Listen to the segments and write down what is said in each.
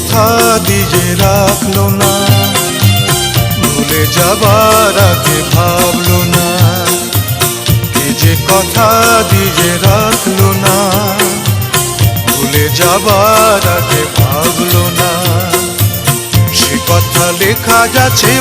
কথা দিজে রাখল না। ভুলে যাবার আগে ভাবলো না। যে কথা দিজে রাখল না। ভুলে যাবার আগে ভাবলো না। সে কথা লেখা যাচ্ছে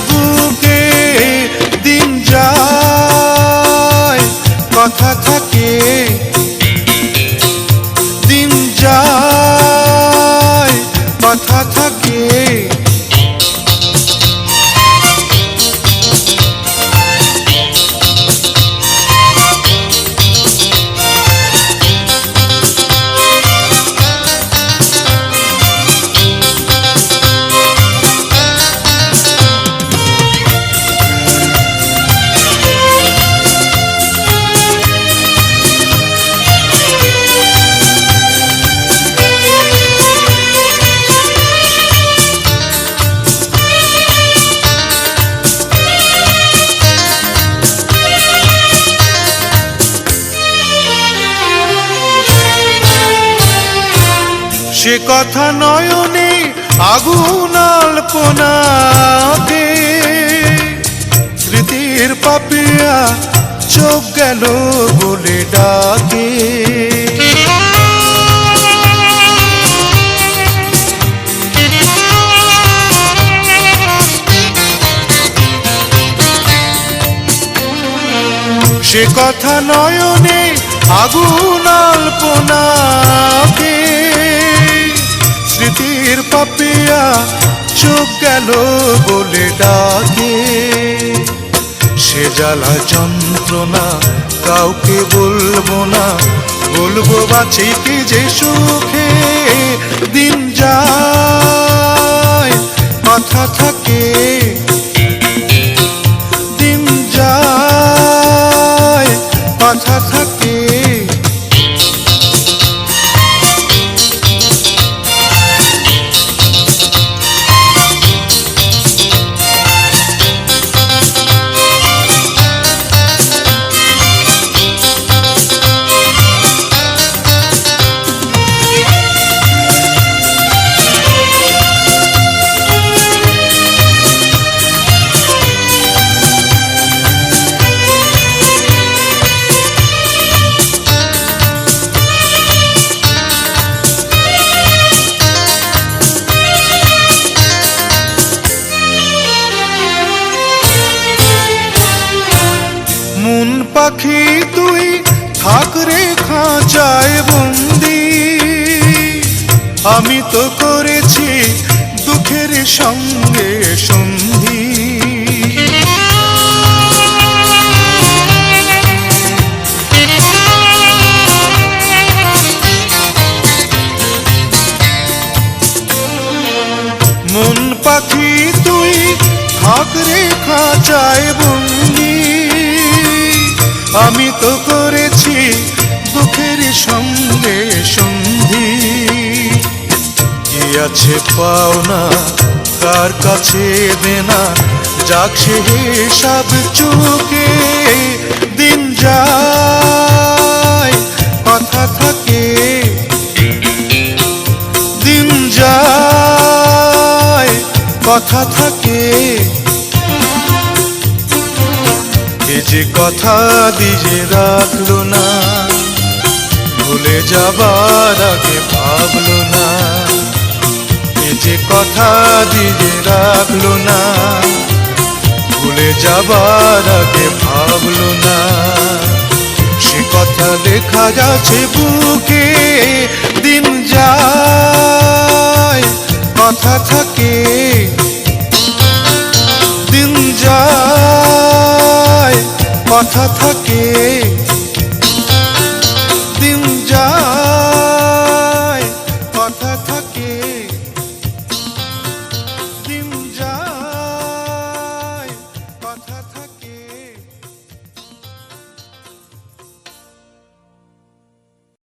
সে কথা নয়নে আগুন আলপনাতে। স্মৃতির পাপিয়া চোখ গেল বলে ডাকে। সে কথা নয়নে আগুন আলপনাকে স্মৃতির পাপিয়া চোখ গেল বলে ডাকে। সে জ্বালা যন্ত্রণা কাউকে বলব না, বলব বাঁচি কি যে সুখে দিন যায় কথা থাকে। দিন যায় কথা থাকে। পাখি তুই থাক খাঁচায় বন্দি। আমি তো করেছি দুঃখের সঙ্গে সন্ধি। মন পাখি তুই থাক রে খাঁচায় বন্দি। আমি তো করেছি দুঃখের সঙ্গে সন্ধি। কি আছে পাওনা, কার কাছে দেনা, যাক সে হিসাব চুকে দিন যায় কথা থাকে। দিন যায় কথা থাকে। যে কথা দিজে রাখল না, ভুলে যাবার আগে ভাবলো না। যে কথা দিজে রাখল না, ভুলে যাবার আগে ভাবলো না। সে কথা লেখা যাচ্ছে বুকে, দিন যায়, কথা থাকে কথা থাকে।